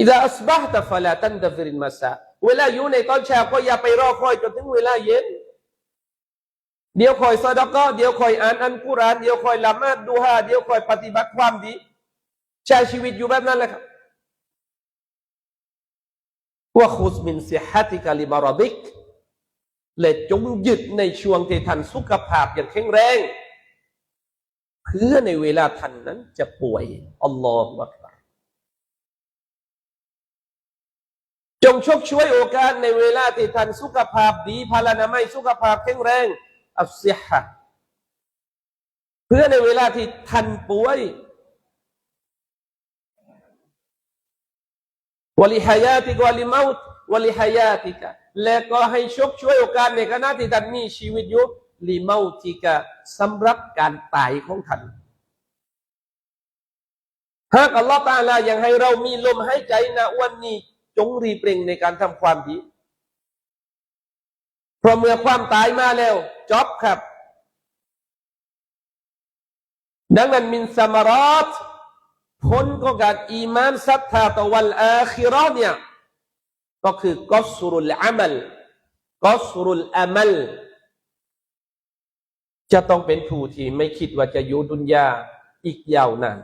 อิดะอัสบะตะฟะลาตันตะฟิรินมาซาเวลาอยู่ในตอนเช้าก็อย่าไปรอคอยจนถึงเวลาเย็น เดี๋ยวคอยซอดก็เดี๋ยวคอยอ่านอันกุราน เดี๋ยวคอยละมาดดูฮาเดี๋ยวคอยปฏิบัติความดีใช้ชีวิตอยู่แบบนั้นแหละครับว่าคุสมินสิฮัติกาลิมารดิกและจงยึดในช่วงที่ท่านสุขภาพอย่างแข็งแรง เพื่อในเวลาท่านนั้นจะป่วยอัลลอฮฺอักบาร จงชกช่วยโอกาสในเวลาที่ท่านสุขภาพดีพลานามัยสุขภาพแข็งแรงอัฟซิฮะเพื่อในเวลาที่ท่านป่วยวลิฮายาติกวลิมาตวลิฮายาติกะและก็ให้ชกช่วยโอกาสในขณะที่ท่านมีชีวิตอยู่ลิมาติกะสำหรับการตายของท่านหากอัลลอฮฺตาลายังให้เรามีลมหายใจณวันนี้ จงรีบเร่งในการทำความดีเพราะเมื่อความตายมาแล้วจอบครับ ดังนั้นมินสมารอตผลของการอีมานศรัทธาต่อวันอาคิราเนี่ยก็คือกอสรุลอามัลกอสรุลอามัลจะต้องเป็นผู้ที่ไม่คิดว่าจะอยู่ดุนยาอีกยาวนาน